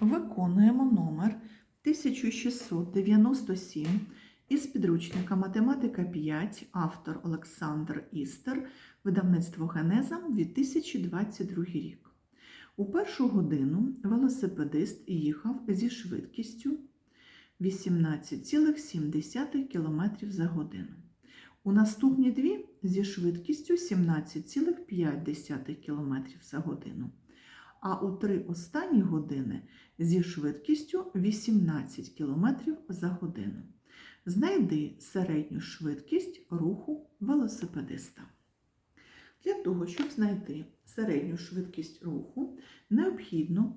Виконуємо номер 1697 із підручника Математика 5, автор Олександр Істер, видавництво Генеза 2022 рік. У першу годину велосипедист їхав зі швидкістю 18,7 км за годину. У наступні дві зі швидкістю 17,5 км за годину. А у три останні години зі швидкістю 18 км за годину. Знайди середню швидкість руху велосипедиста. Для того, щоб знайти середню швидкість руху, необхідно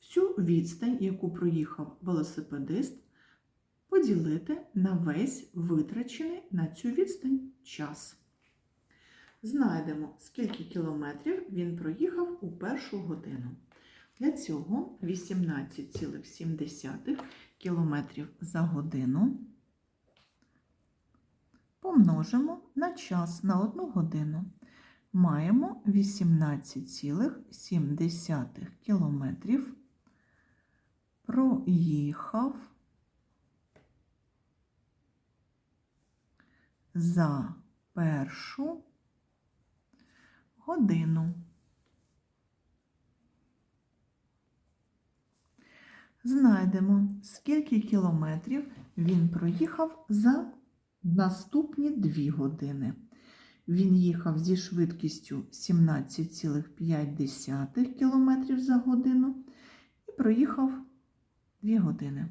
всю відстань, яку проїхав велосипедист, поділити на весь витрачений на цю відстань час. Знайдемо, скільки кілометрів він проїхав у першу годину. Для цього 18,7 кілометрів за годину помножимо на час на одну годину. Маємо 18,7 кілометрів проїхав за першу годину. Знайдемо, скільки кілометрів він проїхав за наступні 2 години. Він їхав зі швидкістю 17,5 км за годину і проїхав 2 години.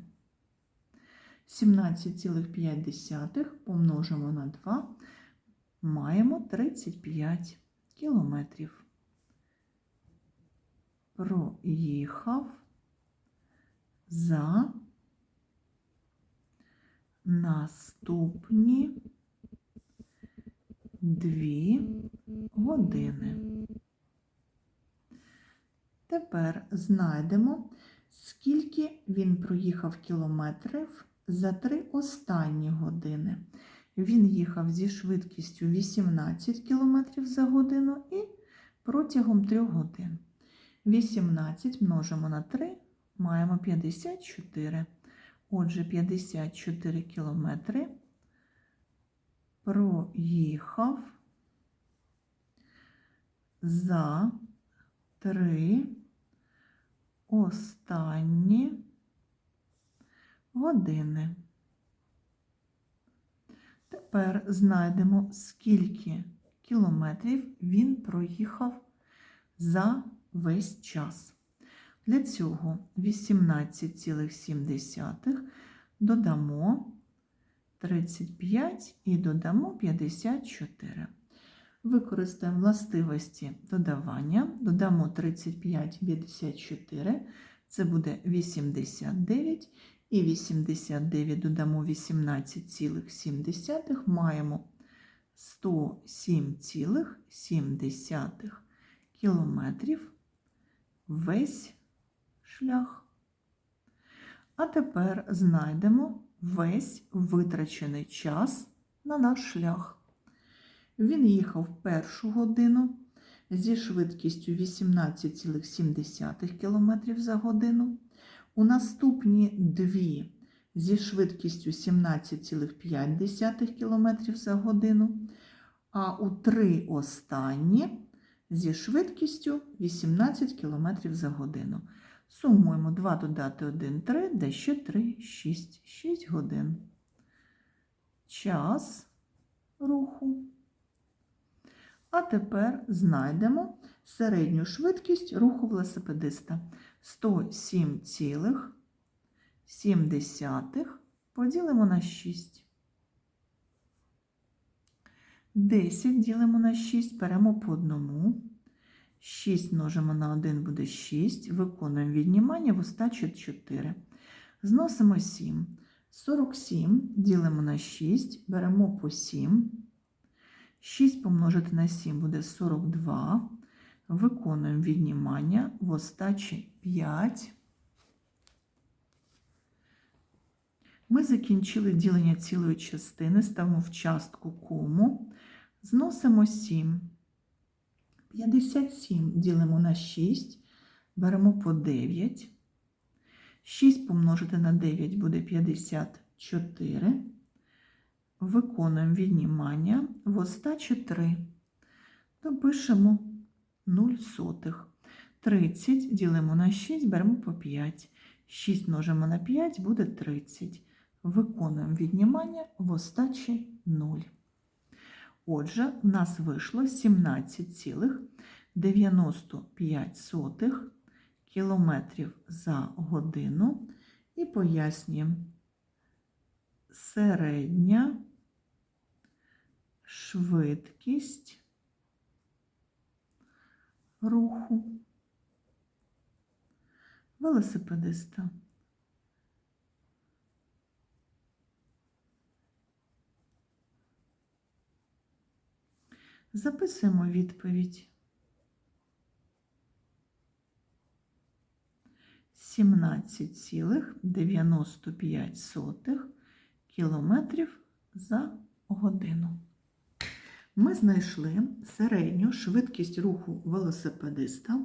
17,5 помножимо на 2, маємо 35 кілометрів. Проїхав за наступні 2 години. Тепер знайдемо, скільки він проїхав кілометрів за три останні години. Він їхав зі швидкістю 18 км за годину і протягом 3 годин. 18 множимо на 3, маємо 54. Отже, 54 кілометри проїхав за 3 останні години. Тепер знайдемо, скільки кілометрів він проїхав за весь час. Для цього 18,7 додамо 35 і додамо 54. Використаємо властивості додавання, додамо 35 54, це буде 89, і 89 додамо 18,7, маємо 107,7 кілометрів весь шлях. А тепер знайдемо весь витрачений час на наш шлях. Він їхав першу годину зі швидкістю 18,7 км за годину. У наступні дві зі швидкістю 17,5 км за годину, а у три останні зі швидкістю 18 км за годину. Сумуємо 2 додати 1 3, де ще 3 6, 6 годин. Час руху. А тепер знайдемо середню швидкість руху велосипедиста 107,7 поділимо на 6. 10 ділимо на 6, беремо по одному. 6 множимо на 1 буде 6. Виконуємо віднімання в остачі 4. Зносимо 7. 47 ділимо на 6, беремо по 7. 6 помножити на 7 буде 42. Виконуємо віднімання в остачі 5. Ми закінчили ділення цілої частини, ставимо в частку кому, зносимо 7. 57 ділимо на 6, беремо по 9. 6 помножити на 9 буде 54. Виконуємо віднімання в остачі 3. Допишемо 0 сотих. 30 ділимо на 6, беремо по 5. 6 множимо на 5 буде 30. Виконуємо віднімання в остачі 0. Отже, в нас вийшло 17,95 кілометрів за годину. І пояснюємо середня швидкість руху велосипедиста. Записуємо відповідь. 17,95 кілометрів за годину. Ми знайшли середню швидкість руху велосипедиста,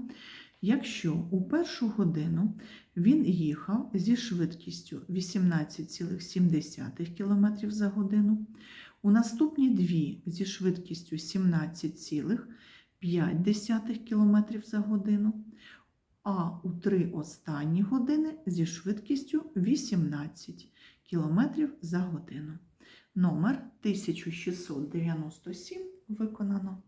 якщо у першу годину він їхав зі швидкістю 18,7 км за годину, у наступні дві зі швидкістю 17,5 км за годину, а у три останні години зі швидкістю 18 км за годину. Номер 1697 виконано.